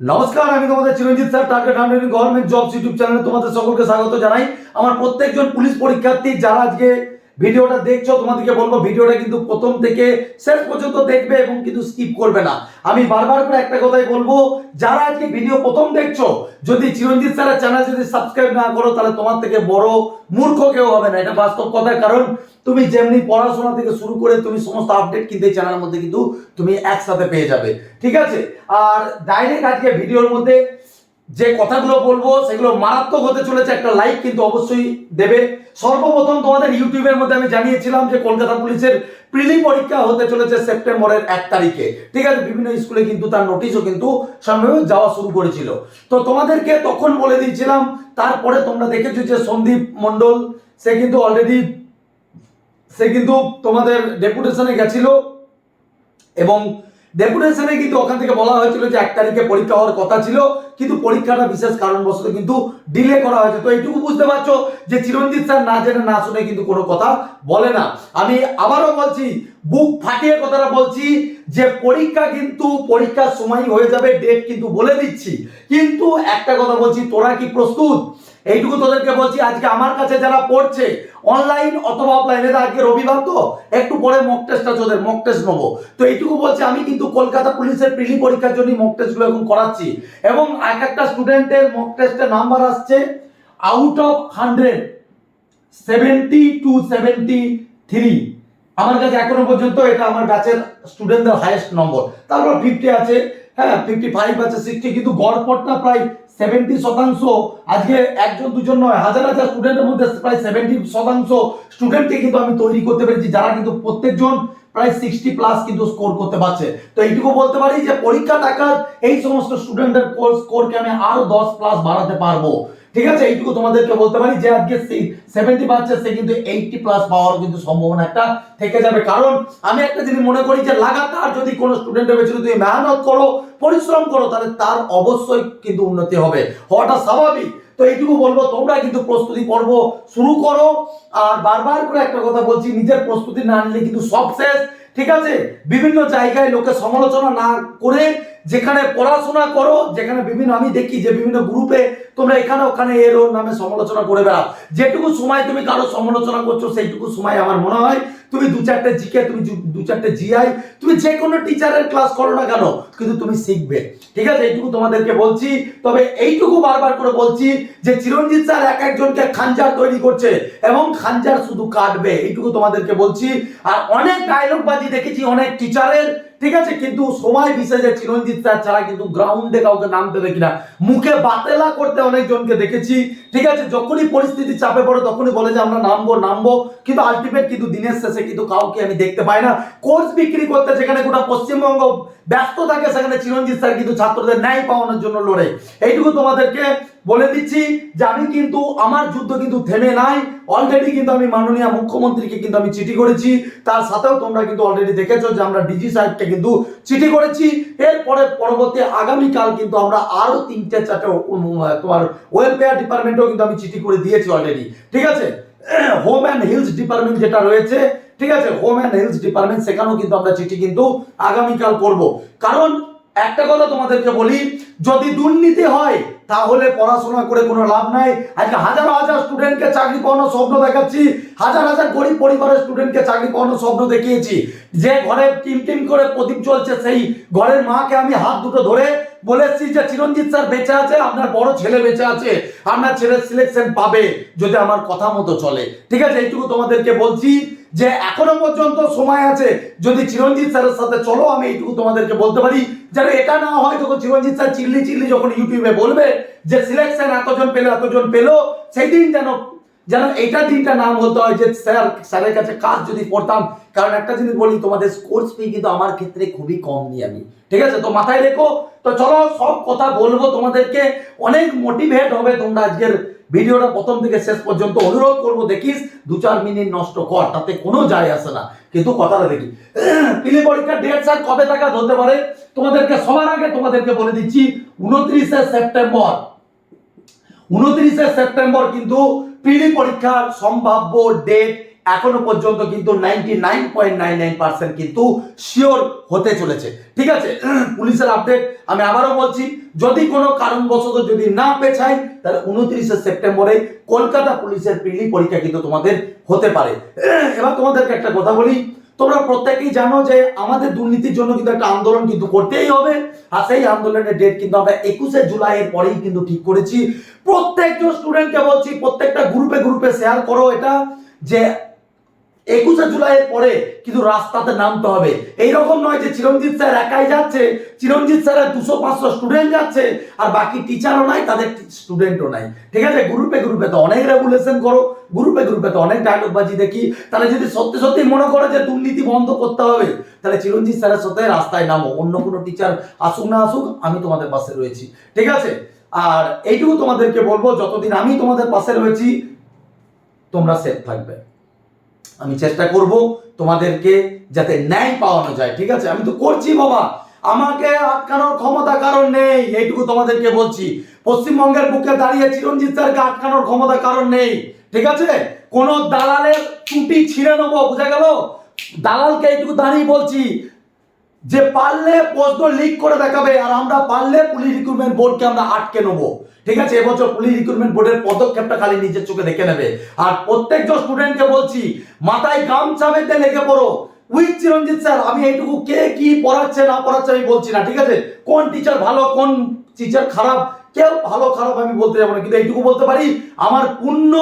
নমস্কার, আমি তোমাদের Chiranjit sir, target hundred government jobs YouTube চ্যানেলে তোমাদের সকলকে স্বাগত জানাই। আমার প্রত্যেকজন পুলিশ পরীক্ষার্থী যারা আজকে ভিডিওটা দেখছ, তোমাদেরকে বলব, ভিডিওটা কিন্তু প্রথম থেকে শেষ পর্যন্ত দেখবে এবং কিন্তু স্কিপ করবে না। আমি বারবার করে একটা কথাই বলব, যারা আজকে ভিডিও প্রথম দেখছ, যদি চিরঞ্জিত স্যারের চ্যানেল যদি সাবস্ক্রাইব না করো, তাহলে তোমার থেকে বড় মূর্খ কেউ হবে না। এটা বাস্তব কথা, কারণ তুমি যেমনি পড়াশোনা থেকে শুরু করে তুমি সমস্ত আপডেট কিন্তু চ্যানেলের মধ্যে কিন্তু তুমি একসাথে পেয়ে যাবে। ঠিক আছে? আর ডাইরেক্ট আজকে ভিডিওর মধ্যে যে কথাগুলো বলব, সেগুলো মারাত্মক হতে চলেছে, একটা লাইক কিন্তু অবশ্যই দেবে। সর্বপ্রথম তোমাদের ইউটিউবের মধ্যে আমি জানিয়েছিলাম যে কলকাতা পুলিশের প্রিলি পরীক্ষা হতে চলেছে সেপ্টেম্বরের এক তারিখে। ঠিক আছে, বিভিন্ন স্কুলে কিন্তু তার নোটিশও কিন্তু সম্ভবত যাওয়া শুরু করেছিল। তো তোমাদেরকে তখন বলে দিয়েছিলাম, তারপরে তোমরা দেখেছ যে সন্দীপ মণ্ডল, সে কিন্তু অলরেডি সে কিন্তু তোমাদের ডেপুটেশনে গেছিল এবং ডেপুটেশনে কিন্তু ওখান থেকে বলা হয়েছিল যে এক তারিখে পরীক্ষা হওয়ার কথা ছিল, কিন্তু পরীক্ষাটা বিশেষ কারণবশত কিন্তু ডিলে করা হয়েছে। তো এইটুকু বুঝতে পারছ যে চিরঞ্জিত স্যার না জেনে, না শুনে কিন্তু কোনো কথা বলে না। আমি আবারও বলছি, বুক ফাটিয়ে কথাটা বলছি যে পরীক্ষা কিন্তু পরীক্ষার সময় হয়ে যাবে ডেট কিন্তু বলে দিচ্ছি। কিন্তু একটা কথা বলছি, তোরা কি প্রস্তুত? এইটুকু তোদেরকে বলছি, আজকে আমার কাছে যারা পড়ছে অনলাইন অথবা অফলাইনে তো আজকে রবিবার তো? একটু পরে মক টেস্ট আছে ওদের মক টেস্ট নেব। তো এইটুকু বলছি, আমি কিন্তু কলকাতা পুলিশের প্রিলি পরীক্ষার জন্য মক টেস্টগুলো এখন করাচ্ছি। এবং এক একটা স্টুডেন্টের মক টেস্টের নাম্বার আসছে out of hundred seventy two seventy three আমার কাছে এখনও পর্যন্ত এটা আমার ব্যাচের স্টুডেন্টদের হাইয়েস্ট নম্বর তারপর ফিফটি আছে হ্যাঁ ফিফটি ফাইভ আছে সিক্সটি কিন্তু গড়পড়টা প্রায় সেভেন্টি শতাংশ। আজকে একজন, দুজন নয়, হাজার হাজার স্টুডেন্টের মধ্যে প্রায় সেভেন্টি শতাংশ স্টুডেন্টকে কিন্তু আমি তৈরি করতে পেরেছি, যারা কিন্তু প্রত্যেকজন প্রায় সিক্সটি প্লাস কিন্তু স্কোর করতে পারছে। তো এইটুকু বলতে পারি যে পরীক্ষা টাকা এই সমস্ত স্টুডেন্টের স্কোরকে আমি আরও দশ প্লাস বাড়াতে পারব। ঠিক আছে? এইটুকু তোমাদেরকে বলতে পারি যে আজকে সেভেন্টি পাচ্ছে কিন্তু এইটটি প্লাস পাওয়ার কিন্তু সম্ভাবনা একটা থেকে যাবে। কারণ আমি একটা জিনিস মনে করি যে লাগাতার যদি কোনো স্টুডেন্টের পেছনে তুমি মেহনত করো, পরিশ্রম করো, তাহলে তার অবশ্যই কিন্তু উন্নতি হবে। হওয়াটা স্বাভাবিক। তো এইটুকু বলব তোমরা কিন্তু প্রস্তুতি পর্ব শুরু করো। আর বারবার করে একটা কথা বলছি, নিজের প্রস্তুতি না নিলে কিন্তু সব শেষ। ঠিক আছে? বিভিন্ন জায়গায় লোকে সমালোচনা না করে যেখানে পড়াশোনা করো, যেখানে বিভিন্ন আমি দেখি যে বিভিন্ন গ্রুপে তোমরা এখানে ওখানে এর ওর নামে সমালোচনা করে বেড়াও। যেটুকু সময় তুমি কারও সমালোচনা করছ, সেইটুকু সময় আমার মনে হয় তুমি দু চারটে জিকে তুমি দু- চারটে জিআই তুমি যে কোনো টিচারের ক্লাস করো না কেন, কিন্তু তুমি শিখবে। ঠিক আছে, এইটুকু তোমাদেরকে বলছি। তবে এইটুকু বারবার করে বলছি যে চিরঞ্জিত স্যার এক একজনকে খাঞ্জার তৈরি করছে এবং খাঞ্জার শুধু কাটবে, এইটুকু তোমাদেরকে বলছি। আর অনেক ডায়লগ বাজি দেখেছি অনেক টিচারের ঠিক আছে, কিন্তু সময় বিশেষে চিরঞ্জিত স্যার ছাড়া কিন্তু গ্রাউন্ডে কাউকে নামতে দেখি না মুখে বাতেলা করতে অনেকজনকে দেখেছি, ঠিক আছে, যখনই পরিস্থিতি চাপে পড়ে তখনই বলে যে, আমরা নামবো নামবো। কিন্তু আলটিমেট কিন্তু দিনের শেষে কিন্তু কাউকে আমি দেখতে পাই না। কোর্স বিক্রি করতে যেখানে গোটা পশ্চিমবঙ্গ ব্যস্ত থাকে, সেখানে চিরঞ্জিত স্যার কিন্তু ছাত্রদের ন্যায় পাওয়ানোর জন্য লড়ে। এইটুকু তোমাদেরকে বলে দিচ্ছি যে আমি কিন্তু, আমার যুদ্ধ কিন্তু থেমে নাই। অলরেডি কিন্তু আমি মাননীয় মুখ্যমন্ত্রীকে কিন্তু আমি চিঠি করেছি। তার সাথেও তোমরা কিন্তু অলরেডি দেখেছ যে আমরা ডিজি সাহেবকে কিন্তু চিঠি করেছি। এরপরে পরবর্তী আগামীকাল কিন্তু আমরা আরও তিনটে চারটে তোমার ওয়েলফেয়ার ডিপার্টমেন্টেও কিন্তু আমি চিঠি করে দিয়েছি অলরেডি ঠিক আছে? হোম অ্যান্ড হিলস ডিপার্টমেন্ট যেটা রয়েছে, ঠিক আছে? হোম অ্যান্ড হিলস ডিপার্টমেন্ট সেখানেও কিন্তু আমরা চিঠি কিন্তু আগামীকাল করব। কারণ একটা কথা তোমাদেরকে বলি, যদি দুর্নীতি হয়, তাহলে পড়াশোনা করে কোনো লাভ নাই। আজকে হাজার হাজার স্টুডেন্টকে চাকরি পাওয়ানোর স্বপ্ন দেখাচ্ছি, হাজার হাজার গরিব পরিবারের স্টুডেন্টকে চাকরি পাওয়ানোর স্বপ্ন দেখিয়েছি। যে ঘরে টিম টিম করে প্রদীপ চলছে সেই ঘরের মাকে আমি হাত দুটো ধরে বলেছি যে, চিরঞ্জিত স্যার, বেঁচে আছে, আপনার বড় ছেলে বেঁচে আছে, আপনার ছেলের সিলেকশন পাবে, যদি আমার কথা মতো চলে। ঠিক আছে, এইটুকু তোমাদেরকে বলছি। যে এখনও পর্যন্ত সময় আছে, যদি চিরঞ্জিত স্যারের সাথে চলো, আমি এইটুকু তোমাদেরকে বলতে পারি। যেন এটা না হয় যখন চিরঞ্জিত স্যার চিল্লি চিল্লি যখন ইউটিউবে বলবে যে, সিলেকশন এতজন পেল এতজন পেল, সেই দিন যেন যেন এটা দিনটা নাম বলতে হয় যে স্যার, স্যারের কাছে কাজ যদি করতাম, কারণ একটা জিনিস বলি, তোমাদের কোর্স ফি কিন্তু আমার ক্ষেত্রে খুবই কম নিই আমি। ঠিক আছে? তো মাথায় রেখো। তো চলো, সব কথা বলব তোমাদেরকে। অনেক মোটিভেট হবে তোমরা আজকের ভিডিওটা প্রথম থেকে শেষ পর্যন্ত। অনুরোধ করব, দেখিস, দু চার মিনিট নষ্ট কর, তাতে কোনো যায় আসে না। কিন্তু কথাটা দেখি। পিলি পরীক্ষার ডেট স্যার কবে টাকা ধরতে পারে? তোমাদেরকে সবার আগে তোমাদেরকে বলে দিচ্ছি, উনত্রিশে সেপ্টেম্বর। উনত্রিশে সেপ্টেম্বর কিন্তু প্রিলি পরীক্ষার সম্ভাব্য ডেট এখনও পর্যন্ত কিন্তু নাইনটি কিন্তু শিওর হতে চলেছে। ঠিক আছে? পুলিশের আপডেট আমি আবারও বলছি, যদি কোনো কারণবশত যদি না পেছাই তাহলে উনত্রিশে সেপ্টেম্বরে কলকাতা পুলিশের প্রিলি পরীক্ষা কিন্তু তোমাদের হতে পারে। এবার তোমাদেরকে একটা কথা বলি তোমরা প্রত্যেকেই জানো যে আমাদের দুর্নীতির জন্য কিন্তু একটা আন্দোলন কিন্তু করতেই হবে। আর সেই আন্দোলনের ডেট কিন্তু আমরা একুশে জুলাই এর পরেই কিন্তু ঠিক করেছি। প্রত্যেকজন স্টুডেন্টকে বলছি, প্রত্যেকটা গ্রুপে গ্রুপে শেয়ার করো এটা, যে একুশে জুলাইয়ের পরে কিন্তু রাস্তাতে নামতে হবে। এইরকম নয় যে চিরঞ্জিত স্যার একাই যাচ্ছে, চিরঞ্জিত স্যারের দুশো পাঁচশো স্টুডেন্ট যাচ্ছে, আর বাকি টিচারও নাই, তাদের স্টুডেন্টও নাই। ঠিক আছে? গ্রুপে গ্রুপে তো অনেক রেগুলেশন করো গ্রুপে গ্রুপে তো অনেক ডায়লগ বাজি দেখি। তাহলে যদি সত্যি সত্যি মনে করো যে দুর্নীতি বন্ধ করতে হবে, তাহলে চিরঞ্জিত স্যারের সাথে রাস্তায় নামো। অন্য কোনো টিচার আসুক না আসুক, আমি তোমাদের পাশে রয়েছি। ঠিক আছে? আর এইটুকু তোমাদেরকে বলব, যতদিন আমি তোমাদের পাশে রয়েছি, তোমরা সেফ থাকবে। আমি চেষ্টা করব তোমাদেরকে যাতে ন্যায় পাওয়ানো যায়, ঠিক আছে? আমি তো করছি বাবা। আমাকে আটকানোর ক্ষমতা কারণ নেই, এইটুকু তোমাদেরকে বলছি। পশ্চিমবঙ্গের বুকে দাঁড়িয়ে চিরঞ্জিত স্যারকে আটকানোর ক্ষমতা কারণ নেই, ঠিক আছে? কোন দালালের টুটি ছিঁড়ে নেব, বুঝা গেল? দালালকে এইটুকু দাঁড়িয়ে বলছি যে পারলে প্রশ্ন লিক করে দেখাবে আর আমরা পারলে পুলিশ রিক্রুটমেন্ট বোর্ডকে আমরা আটকে নেব। ঠিক আছে? এবছর পুলিশ রিক্রুটমেন্ট বোর্ডের পদক্ষেপটা খালি নিজের চোখে দেখে নেবে। আর প্রত্যেকজন স্টুডেন্টকে বলছি, মাথায় গামছা বেঁধে লেগে পড়ো। উইথ চিরঞ্জিত স্যার, আমি এইটুকু কে কি পড়াচ্ছে না পড়াচ্ছে আমি বলছি না, ঠিক আছে? কোন টিচার ভালো, কোন টিচার খারাপ? কেউ ভালো খারাপ আমি বলতে যাব না, কিন্তু এইটুকু বলতে পারি, আমার পূর্ণ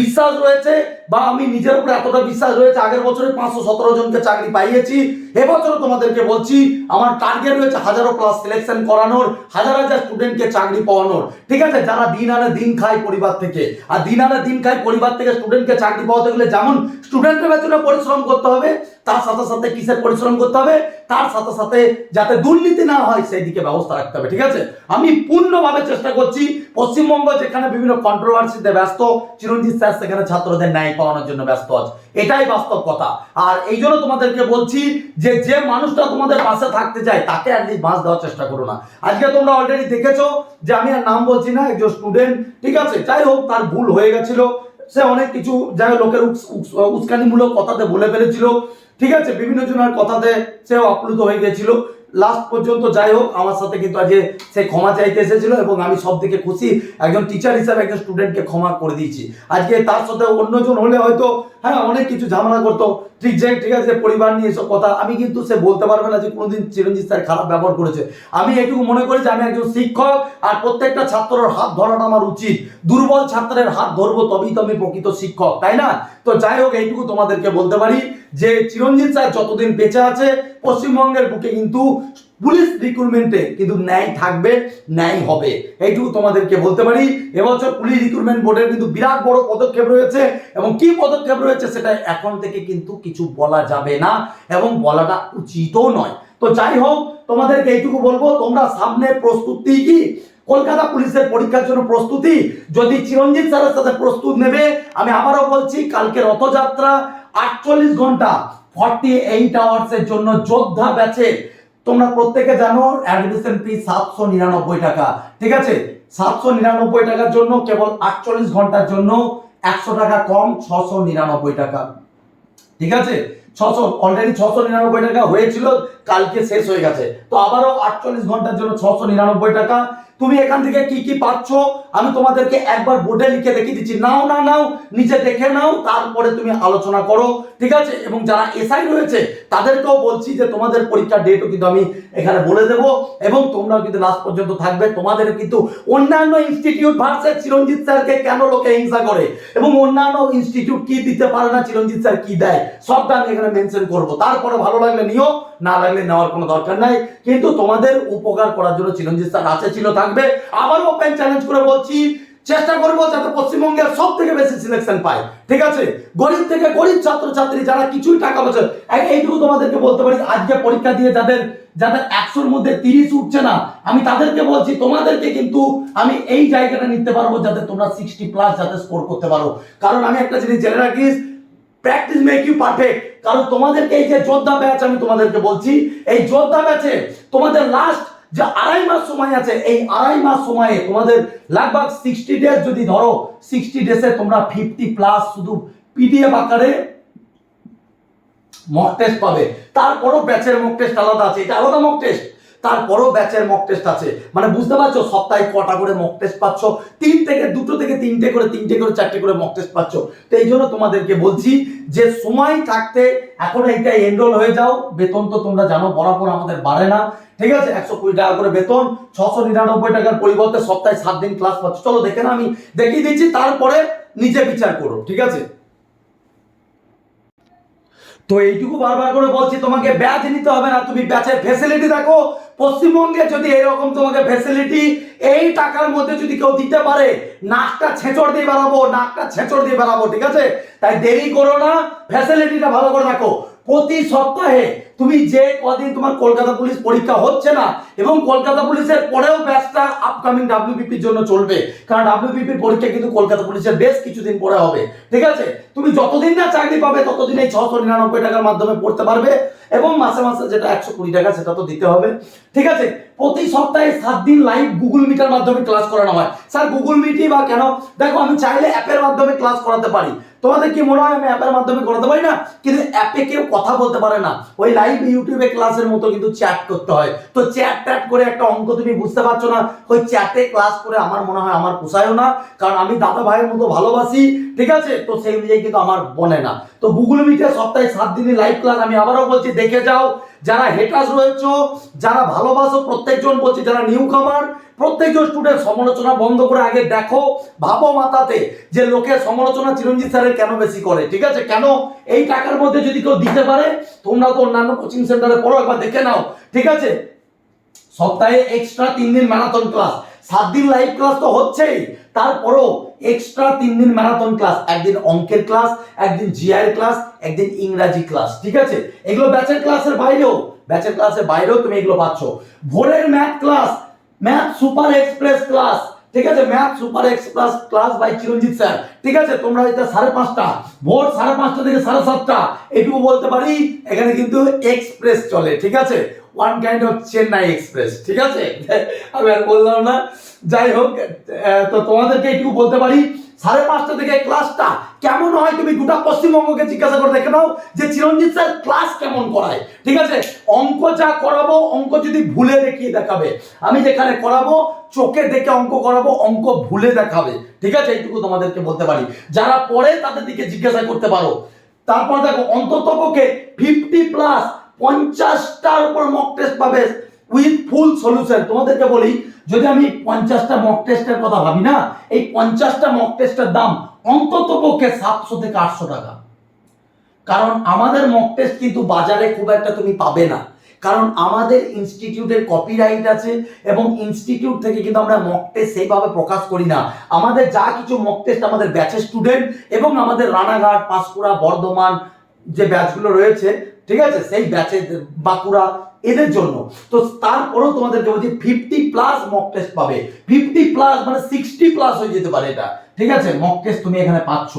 বিশ্বাস রয়েছে বা আমি নিজের উপরে এতটা বিশ্বাস রয়েছে, আগের বছরে পাঁচশো সতেরো জনকে চাকরি পাইয়েছি এবছর তোমাদেরকে বলছি, আমার টার্গেট রয়েছে হাজারো প্লাস সিলেকশন করানোর, হাজার হাজার স্টুডেন্টকে চাকরি পাওয়ানোর। ঠিক আছে, যারা দিন আনে দিন খায় পরিবার থেকে, আর দিন আনে দিন খায় পরিবার থেকে স্টুডেন্টকে চাকরি পাওয়াতে গেলে যেমন স্টুডেন্টের পেছনে পরিশ্রম করতে হবে তার সাথে সাথে কিসের পরিশ্রম করতে হবে? তার সাথে সাথে যাতে দুর্নীতি না হয় সেই দিকে ব্যবস্থা রাখতে হবে, ঠিক আছে? আমি পূর্ণভাবে চেষ্টা করছি, পশ্চিমবঙ্গ যেখানে বিভিন্ন কন্ট্রোভার্সিতে ব্যস্ত, চিরঞ্জিত স্যার সেখানে ছাত্রদের ন্যায় পাওয়ানোর জন্য ব্যস্ত আছে। এটাই বাস্তব কথা। আর এই জন্য তোমাদেরকে বলছি যে যে মানুষটা তোমাদের পাশে থাকতে চায়, তাকে অ্যাটলিস্ট বাঁচ দেওয়ার চেষ্টা করো না। আজকে তোমরা অলরেডি দেখেছ যে, আমি আর নাম বলছি না, একজন স্টুডেন্ট ঠিক আছে? যাই হোক, তার ভুল হয়ে গেছিল। সে অনেক কিছু, যাই লোকের উস- উস- উস্কানিমূলক কথাতে বলে ফেলেছিল। ঠিক আছে, বিভিন্ন জনের কথাতে সেও আপ্লুত হয়ে গেছিল। লাস্ট পর্যন্ত যাই হোক, আমার সাথে কিন্তু আজকে সে ক্ষমা চাইতে এসেছিল এবং আমি সব থেকে খুশি। একজন টিচার হিসাবে একজন স্টুডেন্টকে ক্ষমা করে দিয়েছি। আজকে তার সাথে অন্যজন হলে হয়তো হ্যাঁ অনেক কিছু ঝামেলা করতো। ঠিক ঠিক আছে, পরিবার নিয়ে এসব কথা। আমি কিন্তু সে বলতে পারবে না যে কোনোদিন চিরঞ্জিত স্যার খারাপ ব্যবহার করেছে। আমি এটুকু মনে করি যে আমি একজন শিক্ষক আর প্রত্যেকটা ছাত্রের হাত ধরাটা আমার উচিত। দুর্বল ছাত্রের হাত ধরবো তবেই তো আমি প্রকৃত শিক্ষক, তাই না? তো যাই হোক, এইটুকু তোমাদেরকে বলতে পারি। যে চিরঞ্জিত স্যার যতদিন বেঁচে আছে, পশ্চিমবঙ্গের বুকে কিন্তু পুলিশ রিক্রুটমেন্টে কিন্তু ন্যায় থাকবে, ন্যায় হবে। এইটুকু তোমাদেরকে বলতে পারি। এবছর পুলিশ রিক্রুটমেন্ট বোর্ডের কিন্তু বিরাট বড় পদক্ষেপ রয়েছে এবং কি পদক্ষেপ রয়েছে সেটা এখন থেকে কিন্তু কিছু বলা যাবে না এবং বলাটা উচিতও নয়। তো যাই হোক, তোমাদেরকে এইটুকু বলব, তোমরা সামনে প্রস্তুতি কি? কলকাতা পুলিশের পরীক্ষার জন্য প্রস্তুতি? যদি চিরঞ্জিত স্যারের সাথে প্রস্তুত নেবে, আমি আবারও বলছি, কালকে রথযাত্রা আটচল্লিশ ঘণ্টা ফর্টি এইট আওয়ার্সের জন্য যোদ্ধা ব্যাচে তোমরা প্রত্যেকে জানো অ্যাডমিশন ফি সাতশো নিরানব্বই টাকা। ঠিক আছে? সাতশো নিরানব্বই টাকার জন্য, কেবল আটচল্লিশ ঘণ্টার জন্য একশো টাকা কম, ছশো নিরানব্বই টাকা। ঠিক আছে? ছশো অলরেডি ছশো নিরানব্বই টাকা হয়েছিল, কালকে শেষ হয়ে গেছে। তো আবারও আটচল্লিশ ঘণ্টার জন্য ছশো নিরানব্বই টাকা। তুমি এখান থেকে কি কি পাচ্ছ? আমি তোমাদেরকে একবার বোর্ডে লিখে দেখিয়ে দিচ্ছি। নাও না নাও, নিজে দেখে নাও, তারপরে তুমি আলোচনা করো, ঠিক আছে? এবং যারা এসআই রয়েছে, তাদেরকেও বলছি যে তোমাদের পরীক্ষার ডেটও কিন্তু আমি এখানে বলে দেব, এবং তোমরাও কিন্তু লাস্ট পর্যন্ত থাকবে। তোমাদের কিন্তু অন্যান্য ইনস্টিটিউট ভার্সেস চিরঞ্জিত স্যারকে কেন লোকে হিংসা করে? এবং অন্যান্য ইনস্টিটিউট কি দিতে পারে না, চিরঞ্জিত স্যার কি দেয়? সবটা আমি এখানে মেনশন করব। তারপরে ভালো লাগলে নিও, না লাগলে নেওয়ার কোনো দরকার নাই। কিন্তু তোমাদের উপকার করার জন্য চিরঞ্জিত স্যার আছে, ছিল থাকবে। আবার ওপেন চ্যালেঞ্জ করে বলছি, চেষ্টা করব যাতে পশ্চিমবঙ্গের সব থেকে বেশি সিলেকশন পায়। ঠিক আছে? গরিব থেকে গরিব ছাত্রছাত্রী যারা কিছুই টাকা পয়সা, এই- এইটুকু তোমাদেরকে বলতে পারি, আজকে পরীক্ষা দিয়ে যাদের যাদের একশোর মধ্যে তিরিশ উঠছে না, আমি তাদেরকে বলছি, তোমাদেরকে কিন্তু আমি এই জায়গাটা নিতে পারব যাতে তোমরা সিক্সটি প্লাস যাতে স্কোর করতে পারো। কারণ আমি একটা জিনিস জেনে রাখিস প্র্যাকটিস মেক ইউ পারফেক্ট কারণ তোমাদেরকে এই যে যোদ্ধা ব্যাচ আমি তোমাদেরকে বলছি, এই যোদ্ধা ব্যাচে তোমাদের লাস্ট যে আড়াই মাস সময় আছে, এই আড়াই মাস সময়ে তোমাদের লাগভাগ সিক্সটি ডেজ যদি ধরো সিক্সটি ডেজে তোমরা ফিফটি প্লাস শুধু পিডিএফ আকারে মক টেস্ট পাবে। তারপরও ব্যাচের মক টেস্ট আলাদা আছে, এটা আলাদা মক টেস্ট তারপরও ব্যাচের মক টেস্ট আছে। মানে বুঝতে পারছ? সপ্তাহে কটা করে মক টেস্ট পাচ্ছ? তিন থেকে, দুটো থেকে তিনটে করে তিনটে করে, চারটে করে মক টেস্ট পাচ্ছ। তো এই জন্য তোমাদেরকে বলছি যে, সময় থাকতে এখন এইটা এনরোল হয়ে যাও। বেতন তো তোমরা জানো, বরাবর আমাদের বাড়ে না। ঠিক আছে? একশো কুড়ি টাকা করে বেতন, ছশো নিরানব্বই টাকার পরিবর্তে সপ্তাহে সাত দিন ক্লাস পাচ্ছ। চলো দেখে না আমি দেখিয়ে দিচ্ছি, তারপরে নিজে বিচার করো। ঠিক আছে? তো এইটুকু বারবার করে বলছি, তোমাকে ব্যাচ নিতে হবে না, তুমি ব্যাচের ফেসিলিটি দেখো। পশ্চিমবঙ্গে যদি এরকম তোমাকে ফেসিলিটি এই টাকার মধ্যে যদি কেউ দিতে পারে, নাকটা ছেঁচড় দিয়ে বেড়াবো, নাকটা ছেঁচড় দিয়ে বেড়াবো, ঠিক আছে? তাই দেরি করো না ফ্যাসিলিটিটা ভালো করে রাখো প্রতি সপ্তাহে তুমি যে কদিন তোমার কলকাতা পুলিশ পরীক্ষা হচ্ছে না, এবং কলকাতা পুলিশের পরেও ব্যাচটা আপকামিং ডাব্লিউবিপির জন্য চলবে। কারণ ডাব্লিউবিপির পরীক্ষা কিন্তু কলকাতা পুলিশের বেশ কিছুদিন পরে হবে। ঠিক আছে? তুমি যতদিন না চাকরি পাবে, ততদিন এই ছশো নিরানব্বই টাকার মাধ্যমে পড়তে পারবে, এবং মাসে মাসে যেটা একশো কুড়ি টাকা, সেটা তো দিতে হবে। ঠিক আছে? প্রতি সপ্তাহে সাত দিন লাইভ গুগল মিটার মাধ্যমে ক্লাস করানো হয়। স্যার গুগল মিটই বা কেন? দেখো, আমি চাইলে অ্যাপের মাধ্যমে ক্লাস করাতে পারি। তোমাদের কি মনে হয় আমি অ্যাপের মাধ্যমে করাতে পারি না? কিন্তু অ্যাপে কেউ কথা বলতে পারে না। ওই লাইভ ইউটিউবে ক্লাসের মতো কিন্তু চ্যাট করতে হয়। তো চ্যাট ট্যাট করে একটা অঙ্ক তুমি বুঝতে পারছ না, ওই চ্যাটে ক্লাস করে আমার মনে হয় আমার পোষায়ও না। কারণ আমি দাদা ভাইয়ের মতো ভালোবাসি, ঠিক আছে? তো সেই অনুযায়ী কিন্তু আমার বনে না। তো গুগল মিটে সপ্তাহে সাত দিনই লাইভ ক্লাস আমি আবারও বলছি, দেখে যাও। যারা হেটার্স রয়েছে, যারা ভালোবাসো প্রত্যেকজন বলছি, যারা নিউ কামার প্রত্যেকজন স্টুডেন্ট সমালোচনা বন্ধ করে আগে দেখো, ভাবো মাথাতে যে লোকের সমালোচনা চিরঞ্জিত স্যারের কেন বেশি করে, ঠিক আছে? কেন এই টাকার মধ্যে যদি কেউ দিতে পারে, তোমরা তো অন্যান্য কোচিং সেন্টারে পড়ো, একবার দেখে নাও, ঠিক আছে? সপ্তাহে এক্সট্রা তিন দিন ম্যারাথন ক্লাস সাত দিন লাইভ ক্লাস তো হচ্ছেই, তারপরও এক্সট্রা তিন দিন ম্যারাথন ক্লাস একদিন অঙ্কের ক্লাস একদিন জিআই ক্লাস একদিন ইংরাজি ক্লাস ঠিক আছে? এগুলো ব্যাচের ক্লাসের বাইরেও ব্যাচের ক্লাসের বাইরেও তুমি এগুলো পাচ্ছ। ভোরের math class math super express class ঠিক আছে? Math super express class by Chiranjit sir ঠিক আছে? তোমরা এটা সাড়ে পাঁচটা, ভোর সাড়ে পাঁচটা থেকে সাড়ে সাতটা, এটুকু বলতে পারি, এখানে কিন্তু এক্সপ্রেস চলে, ঠিক আছে? One kind of Chennai express ঠিক আছে? আমি আর বললাম না। যাই হোক তো তোমাদেরকে একটু বলতে পারি, সাড়ে পাঁচটা থেকে ক্লাসটা কেমন হয় তুমি গোটা পশ্চিমবঙ্গকে জিজ্ঞাসা করে দেখে নাও যে চিরঞ্জিত স্যার ক্লাস কেমন করায়, ঠিক আছে? অঙ্ক যা করাবো, অঙ্ক যদি ভুলে দেখিয়ে দেখাবে, আমি যেখানে করাবো, চোখে দেখে অঙ্ক করাবো, অঙ্ক ভুলে দেখাবে, ঠিক আছে? এইটুকু তোমাদেরকে বলতে পারি। যারা পড়ে তাদের দিকে জিজ্ঞাসা করতে পারো। তারপর দেখো অন্তত পক্ষে ফিফটি প্লাস পঞ্চাশটার উপর মক টেস্ট পাবে উইথ ফুল সলিউশন তোমাদেরকে বলি, যদি আমি পঞ্চাশটা মক টেস্টের কথা ভাবি না, এই পঞ্চাশটা মক টেস্টের দাম অন্তত পক্ষে সাতশো থেকে আটশো টাকা। কারণ আমাদের মক টেস্ট কিন্তু বাজারে খুব একটা তুমি পাবে না। কারণ আমাদের ইনস্টিটিউটের কপিরাইট আছে এবং ইনস্টিটিউট থেকে কিন্তু আমরা মক টেস্ট সেইভাবে প্রকাশ করি না। আমাদের যা কিছু মক টেস্ট আমাদের ব্যাচের স্টুডেন্ট এবং আমাদের রানাঘাট, পাঁশকুড়া, বর্ধমান যে ব্যাচগুলো রয়েছে ঠিক আছে? সেই ব্যাচে বাঁকুড়া, এদের জন্য। তো তারপরেও তোমাদেরকে বলছি ফিফটি প্লাস মক টেস্ট পাবে। ফিফটি প্লাস মানে সিক্সটি প্লাস হয়ে যেতে পারে এটা। ঠিক আছে? মক টেস্ট তুমি এখানে পাচ্ছ।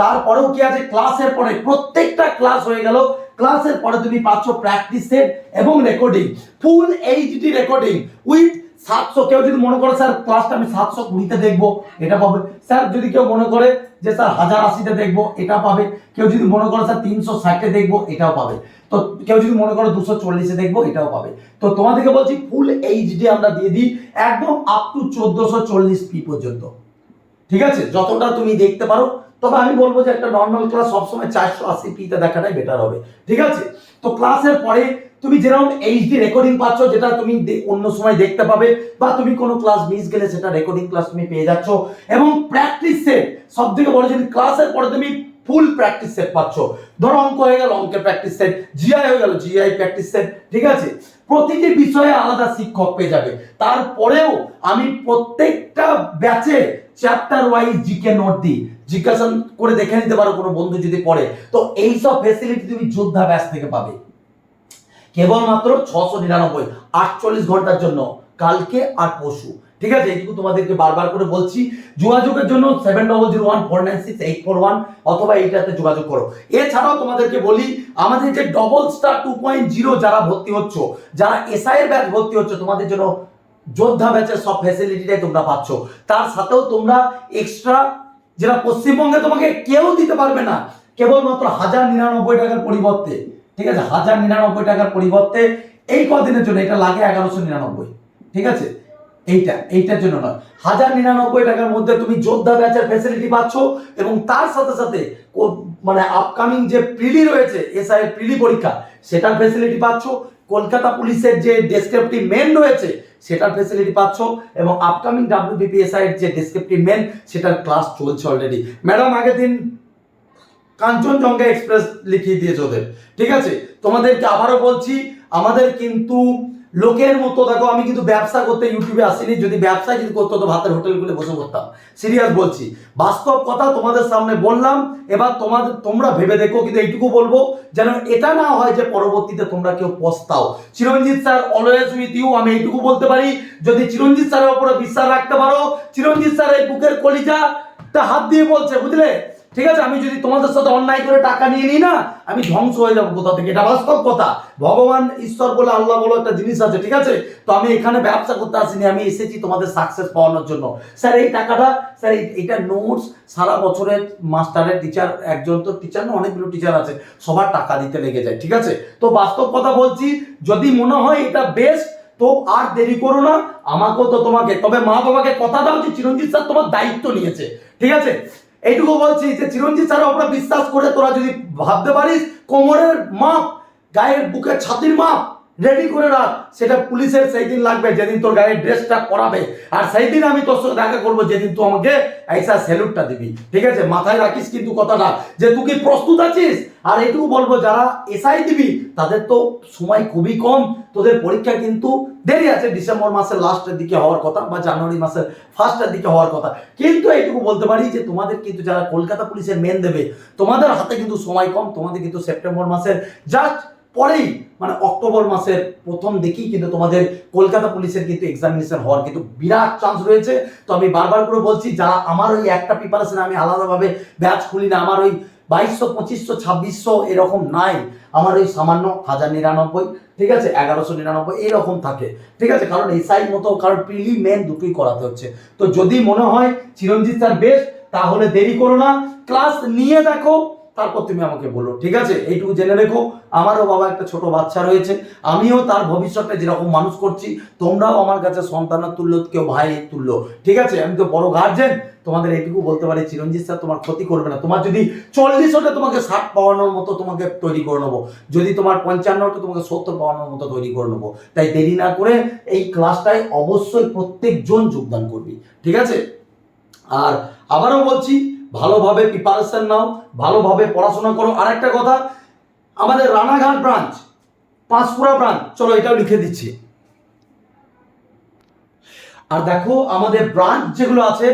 তারপরেও কি আছে? ক্লাসের পরে প্রত্যেকটা ক্লাস হয়ে গেল। ক্লাসের পরে তুমি পাচ্ছ প্র্যাকটিস সেট এবং recording full HD recording with সাতশো, কেউ যদি মনে করে, স্যার ক্লাসটা আমি সাতশো কুড়িতে দেখব, এটা পাবে। স্যার, যদি কেউ মনে করে যে, স্যার, হাজার আশিতে দেখব, এটা পাবে। কেউ যদি মনে করে, স্যার, তিনশো ষাটে দেখব, এটাও পাবে। তো কেউ যদি মনে করে, দুশো চল্লিশে দেখব, এটাও পাবে। তো তোমাদেরকে বলছি ফুল এইচডি আমরা দিয়ে দিই, একদম আপ টু চোদ্দোশো চল্লিশ পি পর্যন্ত। ঠিক আছে? যতটা তুমি দেখতে পারো। তবে আমি বলব যে, একটা নর্মাল ক্লাস সবসময় চারশো আশি পিতে দেখাটাই বেটার হবে। ঠিক আছে? তো ক্লাসের পরে তুমি যেরকম এইচডি রেকর্ডিং পাচ্ছ, যেটা তুমি অন্য সময় দেখতে পাবে, বা তুমি কোনো ক্লাস মিস গেলে সেটা রেকর্ডিং ক্লাস তুমি পেয়ে যাচ্ছ। এবং প্র্যাকটিস সেট সব থেকে বড় যদি ক্লাসের পরে তুমি ফুল প্র্যাকটিস সেট পাচ্ছ। ধরো অঙ্ক হয়ে গেল, অঙ্কের প্র্যাকটিস সেট জিআই হয়ে গেল জিআই প্র্যাকটিস সেট ঠিক আছে? প্রতিটি বিষয়ে আলাদা শিক্ষক পেয়ে যাবে। তারপরেও আমি প্রত্যেকটা ব্যাচে চ্যাপ্টার ওয়াইজ জিকে নোট দিই। জিজ্ঞাসা করে দেখে নিতে পারো, কোনো বন্ধু যদি পড়ে। তো এইসব ফেসিলিটি তুমি যোদ্ধা ব্যাচ থেকে পাবে। কেবলমাত্র ছশো নিরানব্বই, আটচল্লিশ ঘণ্টার জন্য, কালকে আর পরশু। ঠিক আছে, এইটুকু তোমাদেরকে বারবার করে বলছি। যোগাযোগের জন্য seven double zero one four nine six eight four one অথবা এইটাতে যোগাযোগ করো। এছাড়াও তোমাদেরকে বলি, আমাদের যে double star two point zero যারা ভর্তি হচ্ছ, যারা এসআই এর ব্যাচ ভর্তি হচ্ছে, তোমাদের জন্য যোদ্ধা ব্যাচের সব ফ্যাসিলিটিটাই তোমরা পাচ্ছ। তার সাথেও তোমরা এক্সট্রা যেটা পশ্চিমবঙ্গে তোমাকে কেউ দিতে পারবে না, কেবলমাত্র হাজার নিরানব্বই টাকার পরিবর্তে। ঠিক আছে? হাজার নিরানব্বই টাকার পরিবর্তে এই কদিনের জন্য এটা লাগে এগারোশো নিরানব্বই। ঠিক আছে? এইটা, এইটার জন্য নয়। হাজার নিরানব্বই টাকার মধ্যে তুমি যোদ্ধা ব্যাচের ফেসিলিটি পাচ্ছ এবং তার সাথে সাথে মানে আপকামিং যে প্রিলি রয়েছে এসআই প্রিলি পরীক্ষা, সেটার ফেসিলিটি পাচ্ছ। কলকাতা পুলিশের যে ডেসক্রিপটিভ মেন রয়েছে, সেটার ফেসিলিটি পাচ্ছ এবং আপকামিং ডাব্লিউবিপিএসআই এর যে ডেসক্রিপটিভ মেন সেটার ক্লাস চলছে অলরেডি ম্যাডাম আগের দিন কাঞ্চনজঙ্ঘা এক্সপ্রেস লিখিয়ে দিয়েছে ওদের। ঠিক আছে? তোমাদেরকে আবারও বলছি, আমাদের কিন্তু লোকের মতো, দেখো, আমি কিন্তু ব্যবসা করতে ইউটিউবে আসিনি, যদি ব্যবসা যদি করতে হতো ভাতের হোটেল খুলে বসে করতাম। সিরিয়াস বলছি। বাস্তব কথা তোমাদের সামনে বললাম, এবার তোমাদের, তোমরা ভেবে দেখো, কিন্তু এইটুকু বলব, যেন এটা না হয় যে পরবর্তীতে তোমরা কেউ পস্তাও। Chiranjit sir always with you আমি এইটুকু বলতে পারি, যদি চিরঞ্জিত স্যারের উপরে বিশ্বাস রাখতে পারো, চিরঞ্জিত স্যার এই বুকের কলিজা তা হাত দিয়ে বলছে, বুঝলে? ঠিক আছে, আমি যদি তোমাদের সাথে অন্যায় করে টাকা নিয়ে নিই না, আমি ধ্বংস হয়ে যাব কোথা থেকে? এটা বাস্তব কথা। ভগবান, ঈশ্বর বলে আল্লাহ বলে একটা জিনিস আছে, ঠিক আছে? তো আমি এখানে ব্যবসা করতে আসিনি, আমি এসেছি তোমাদের সাকসেস পাওয়ানোর জন্য। স্যার, এই টাকাটা, স্যার, এই- এইটা নোটস সারা বছরের মাস্টারের টিচার একজন তো টিচার না, অনেকগুলো টিচার আছে, সবার টাকা দিতে লেগে যায়, ঠিক আছে? তো বাস্তব কথা বলছি, যদি মনে হয় এটা বেস্ট তো আর দেরি করো না, আমাকেও তো তোমাকে, তবে মা বাবাকে কথা দাও যে চিরঞ্জিত স্যার তোমার দায়িত্ব নিয়েছে, ঠিক আছে? এইটুকু বলছি যে চিরঞ্জিত স্যারের উপরে বিশ্বাস করে তোরা যদি ভাবতে পারিস, কোমরের মাপ, গায়ের বুকের ছাতির মাপ রেডি করে রাখ। সেটা পুলিশের সেই দিন লাগবে, যেদিন তোর গায়ের ড্রেসটা করাবে আর সেই দিন আমি তোর সঙ্গে দেখা করব, যেদিন তুই আমাকে এইসা স্যালুটটা দিবি। ঠিক আছে? মাথায় রাখিস কিন্তু কথাটা, যে তুই কি প্রস্তুত আছিস? আর এইটুকু বলব, যারা এসআই দিবি, তাদের তো সময় খুবই কম। তোদের পরীক্ষা কিন্তু দেরি আছে ডিসেম্বর মাসের লাস্টের দিকে হওয়ার কথা বা জানুয়ারি মাসের ফার্স্টের দিকে হওয়ার কথা। কিন্তু এইটুকু বলতে পারি যে তোমাদের কিন্তু যারা কলকাতা পুলিশের মেন দেবে, তোমাদের হাতে কিন্তু সময় কম, তোমাদের কিন্তু সেপ্টেম্বর মাসের জাস্ট পরেই মানে অক্টোবর মাসের প্রথম দিকেই কিন্তু তোমাদের কলকাতা পুলিশের কিন্তু এক্সামিনেশন হওয়ার কিন্তু বিরাট চান্স রয়েছে। তো আমি বারবার করে বলছি, যারা আমার ওই একটা প্রিপারেশন আমি আলাদাভাবে ব্যাচ খুলি না, আমার ওই বাইশশো, পঁচিশশো, ছাব্বিশশো এরকম নাই। আমার ওই সামান্য হাজার নিরানব্বই, ঠিক আছে? এগারোশো নিরানব্বই এরকম থাকে, ঠিক আছে? কারণ এসআই মতো কারণ প্রিলি মেন দুটোই করাতে হচ্ছে। তো যদি মনে হয় চিরঞ্জিত স্যার বেস্ট তাহলে দেরি করো না। ক্লাস নিয়ে দেখো। তারপর তুমি আমাকে বলো, ঠিক আছে? এইটুকু জেনে রেখো, আমারও বাবা একটা ছোট বাচ্চা রয়েছে, আমিও তার ভবিষ্যতে যেরকম মানুষ করছি, তোমরাও আমার কাছে সন্তানের তুল্য, কেউ ভাই তুল্য, ঠিক আছে? আমি তো বড় গার্জেন তোমাদের এইটুকু বলতে পারি, চিরঞ্জিত স্যার তোমার ক্ষতি করবে না। তোমার যদি চল্লিশ ওটা তোমাকে ষাট পাওয়ানোর মতো তোমাকে তৈরি করে নেব, যদি তোমার পঞ্চান্ন ওটা তোমাকে সত্তর পাওয়ানোর মতো তৈরি করে নেব, তাই দেরি না করে এই ক্লাসটায় অবশ্যই প্রত্যেকজন যোগদান করবি, ঠিক আছে? আর আবারও বলছি ভালোভাবে প্রিপারেশন নাও, ভালোভাবে পড়াশোনা করো। আর একটা কথা, আমাদের রানাঘাট ব্রাঞ্চ পাঁশকুড়া ব্রাঞ্চ চলো এটাও লিখে দিচ্ছি। আর দেখো, আমাদের ব্রাঞ্চ যেগুলো আছে,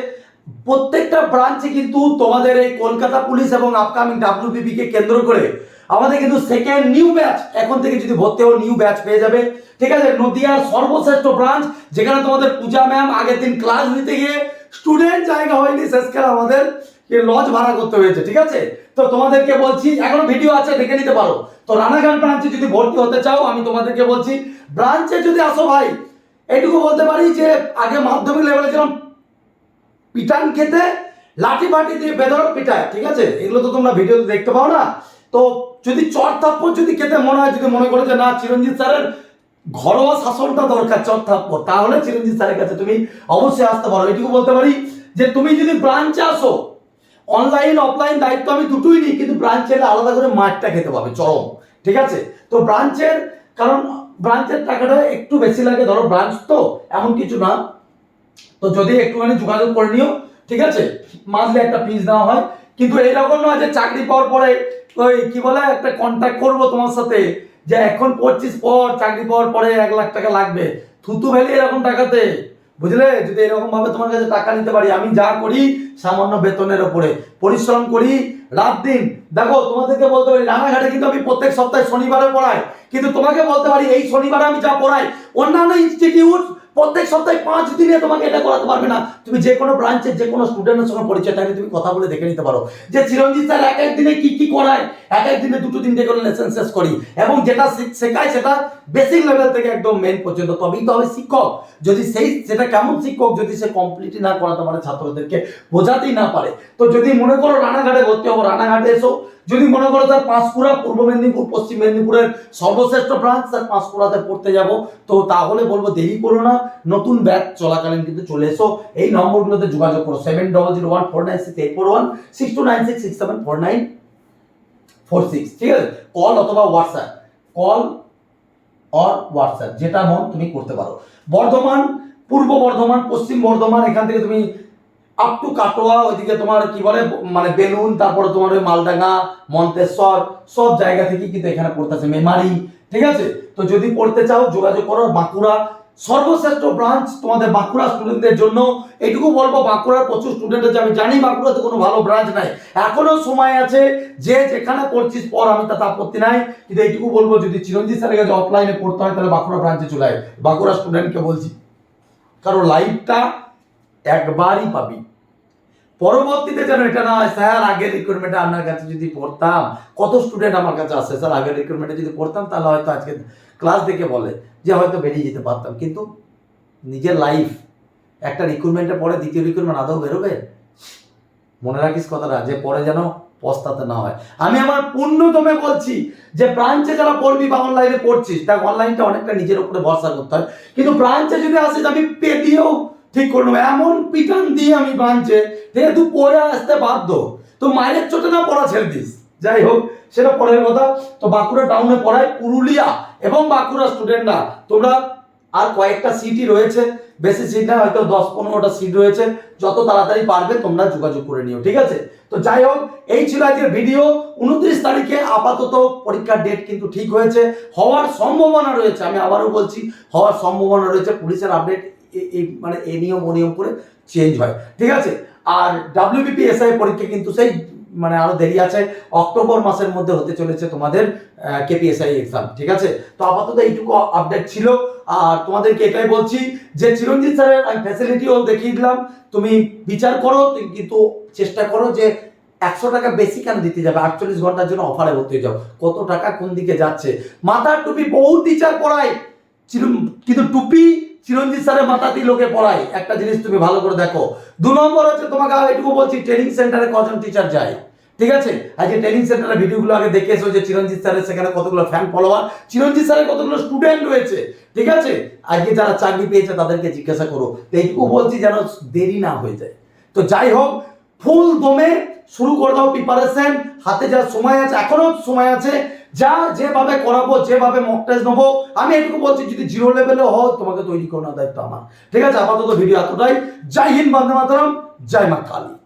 প্রত্যেকটা ব্রাঞ্চে কিন্তু তোমাদের এই কলকাতা পুলিশ এবং আপকামিং ডাব্লিউবিপি কে কেন্দ্র করে আমাদের কিন্তু সেকেন্ড নিউ ব্যাচ এখন থেকে যদি ভর্তি হও নিউ ব্যাচ পেয়ে যাবে। ঠিক আছে, নদিয়ার সর্বশ্রেষ্ঠ ব্রাঞ্চ যেখানে তোমাদের পূজা ম্যাম আগের দিন ক্লাস নিতে গিয়ে স্টুডেন্ট জায়গা হয়নি শেষকালে আমাদের। লজ ভাড়া করতে হয়েছে, ঠিক আছে? তো তোমাদেরকে বলছি, এখনও ভিডিও আছে, দেখে নিতে পারো। তো রানাঘাট ব্রাঞ্চে যদি ভর্তি হতে চাও, আমি তোমাদেরকে বলছি ব্রাঞ্চে যদি আসো ভাই, এইটুকু বলতে পারি যে আগে মাধ্যমিক লেভেলে ছিলাম, পিটান খেতে, লাঠি বাটি দিয়ে বেদর পিটায়, ঠিক আছে? এগুলো তো তোমরা ভিডিওতে দেখতে পাও না। তো যদি চর থাপ্পড় যদি খেতে মনে হয়, যদি মনে করো যে না, চিরঞ্জিত স্যারের ঘরোয়া শাসনটা দরকার, চর থাপ্পড়, তাহলে চিরঞ্জিত স্যারের কাছে তুমি অবশ্যই আসতে পারো। এটুকু বলতে পারি যে তুমি যদি ব্রাঞ্চে আসো অনলাইন অফলাইন দায়িত্ব আমি দুটোই নিই, কিন্তু ব্রাঞ্চে এলে আলাদা করে মাঠটা খেতে পাবে, চরম। ঠিক আছে? তো ব্রাঞ্চের কারণ ব্রাঞ্চের টাকাটা একটু বেশি লাগে, ধরো ব্রাঞ্চ তো, এমন কিছু না। তো যদি একটুখানি যোগাযোগ করে নিও, ঠিক আছে? মান্থলি একটা ফিস দেওয়া হয়। কিন্তু এইরকম নয় যে চাকরি পাওয়ার পরে ওই কি বলে, একটা কন্ট্যাক্ট করব তোমার সাথে, যে এখন পড়ছিস পর, চাকরি পাওয়ার পরে এক লাখ টাকা লাগবে। থুতু ভ্যালি এরকম টাকাতে। বুঝলে? যদি এরকম ভাবে তোমার কাছে টাকা নিতে পারি, আমি যা করি সামান্য বেতনের ওপরে। পরিশ্রম করি রাত দিন। দেখো, তোমাদেরকে বলতে পারি, রানাঘাটে কিন্তু আমি প্রত্যেক সপ্তাহে শনিবারে পড়াই। কিন্তু তোমাকে বলতে পারি, এই শনিবারে আমি যা পড়াই, অন্যান্য ইনস্টিটিউট প্রত্যেক সপ্তাহে পাঁচ দিনে তোমাকে এটা করাতে পারবে না। তুমি যে কোনো ব্রাঞ্চের যে কোনো স্টুডেন্টের সঙ্গে পরিচয় থাকে তুমি কথা বলে দেখে নিতে পারো। যে চিরঞ্জিত স্যার এক এক দিনে কি কি করায়, এক এক দিনে দুটো তিনটে করে লেসন শেষ করি এবং যেটা শেখায় সেটা বেসিক লেভেল থেকে একদম মেন পর্যন্ত। তবেই তো হবে শিক্ষক। যদি সেই, সেটা কেমন শিক্ষক? যদি সে কমপ্লিটই না করাতে পারে ছাত্রদেরকে, বোঝাতেই না পারে। তো যদি মনে করো রানাঘাটে ভর্তি হব, রানাঘাটে এসো যদি মনে করো তার পাঁশকুড়া, পূর্ব মেদিনীপুর, পশ্চিম মেদিনীপুরের সর্বশ্রেষ্ঠ ব্রাঞ্চ স্যার পাঁশকুড়াতে পড়তে যাব, তো তাহলে বলব দেরি করো না, নতুন ব্যাচ চলাকালীন কিন্তু চলে এসো। এই নম্বরগুলোতে যোগাযোগ করো seven double zero one four nine six eight four one six two nine six six seven four nine four six ঠিক আছে? কল অথবা হোয়াটসঅ্যাপ কল অর হোয়াটসঅ্যাপ যেটা মন তুমি করতে পারো। বর্ধমান, পূর্ব বর্ধমান, পশ্চিম বর্ধমান, এখান থেকে তুমি আপ টু কাটোয়া ওইদিকে তোমার কি বলে মানে বেলুন, তারপরে তোমার ওই মালডাঙ্গা, মন্তেশ্বর, সব জায়গা থেকে কিন্তু এখানে পড়তেছে মেমারি, ঠিক আছে? তো যদি পড়তে চাও, যোগাযোগ করো বাঁকুড়া, সর্বশ্রেষ্ঠ ব্রাঞ্চ তোমাদের বাঁকুড়া স্টুডেন্টদের জন্য। এইটুকু বলব, বাঁকুড়ার প্রচুর স্টুডেন্ট আছে, আমি জানি বাঁকুড়াতে কোনো ভালো ব্রাঞ্চ নাই। এখনও সময় আছে, যে যেখানে পড়ছিস পর আমি তাতে আপত্তি নাই। কিন্তু এইটুকু বলব, যদি চিরঞ্জিত স্যারের কাছে অফলাইনে পড়তে হয়, তাহলে বাঁকুড়া ব্রাঞ্চে চলে আয়। বাঁকুড়া স্টুডেন্টকে বলছি, কারণ লাইফটা একবারই পাবি। পরবর্তীতে যেন এটা না হয়, স্যার, আগের রিক্রুটমেন্টে আপনার কাছে যদি পড়তাম, কত স্টুডেন্ট আমার কাছে আসে স্যার, আগের রিক্রুটমেন্টে যদি পড়তাম, তাহলে হয়তো আজকে ক্লাস দেখে বলে যে হয়তো বেরিয়ে যেতে পারতাম। কিন্তু নিজের লাইফ একটা রিক্রুটমেন্টে পরে দ্বিতীয় রিক্রুটমেন্ট আদৌ বেরোবে? মনে রাখিস কথাটা, যে পরে যেন পস্তাতে না হয়। আমি আমার পূর্ণতমে বলছি যে ব্রাঞ্চে যারা পড়বি বা অনলাইনে পড়ছিস, দেখ অনলাইনটা অনেকটা নিজের উপরে ভরসা করতে হয়। কিন্তু ব্রাঞ্চে যদি আসিস, আমি পে দিয়েও ঠিক করে নেব। এমন পিটান দিয়ে আমি ব্রাঞ্চে যেহেতু পড়ে আসতে বাধ্য। তো মায়ের চোটে না পড়া ছেড়ে দিস। যাই হোক, সেটা পরের কথা। তো বাঁকুড়া টাউনে পড়ায় পুরুলিয়া এবং বাঁকুড়া স্টুডেন্টরা তোমরা আর কয়েকটা সিটই রয়েছে। বেশি সিট না, হয়তো দশ পনেরোটা সিট রয়েছে। যত তাড়াতাড়ি পারবে তোমরা যোগাযোগ করে নিও, ঠিক আছে? তো যাই হোক, এই ছিল আজকের ভিডিও উনত্রিশ তারিখে আপাতত পরীক্ষার ডেট কিন্তু ঠিক হয়েছে। হওয়ার সম্ভাবনা রয়েছে, আমি আবারও বলছি, হওয়ার সম্ভাবনা রয়েছে। পুলিশের আপডেট এই মানে এ নিয়ম, ও নিয়ম করে চেঞ্জ হয়। ঠিক আছে? আর ডাব্লিউবিপি এসআই পরীক্ষা কিন্তু সেই মানে আরও দেরি আছে। অক্টোবর মাসের মধ্যে হতে চলেছে তোমাদের কেপিএসআই এক্সাম ঠিক আছে? তো আপাতত এইটুকু আপডেট ছিল। আর তোমাদেরকে এটাই বলছি যে, চিরঞ্জিত স্যারের আমি ফ্যাসিলিটিও দেখিয়ে দিলাম। তুমি বিচার করো কিন্তু চেষ্টা করো যে একশো টাকা বেশি কেন দিতে যাবে? আটচল্লিশ ঘণ্টার জন্য অফারে ভর্তি হয়ে যাও। কত টাকা কোন দিকে যাচ্ছে? মাথার টুপি বহু টিচার পড়ায়। কিন্তু টুপি চিরঞ্জিত স্যারের মাথাতেই লোকে পড়ায়। একটা জিনিস তুমি ভালো করে দেখো। দু নম্বর হচ্ছে তোমাকে এটুকু বলছি ট্রেনিং সেন্টারে কজন টিচার যায়? ঠিক আছে? আজকে ট্রেনিং সেন্টারের ভিডিওগুলো আগে দেখে এসো যে চিরঞ্জিত স্যারের সেখানে কতগুলো ফ্যান ফলোয়ার চিরঞ্জিত স্যারের কতগুলো স্টুডেন্ট রয়েছে? ঠিক আছে? আজকে যারা চাকরি পেয়েছে তাদেরকে জিজ্ঞাসা করো। এইটুকু বলছি যেন দেরি না হয়ে যায়। তো যাই হোক, ফুল দমে শুরু করে দাও প্রিপারেশন হাতে যা সময় আছে, এখনও সময় আছে যা যেভাবে করাবো, যেভাবে মক টেস্ট নেব, আমি এটুকু বলছি, যদি জিরো লেভেলে হও, তোমাকে তৈরি করানোর দায়িত্ব আমার। ঠিক আছে? আপাতত ভিডিও এতটাই। জয় হিন্দ, বন্দে মাতরম। জয় মা কালী।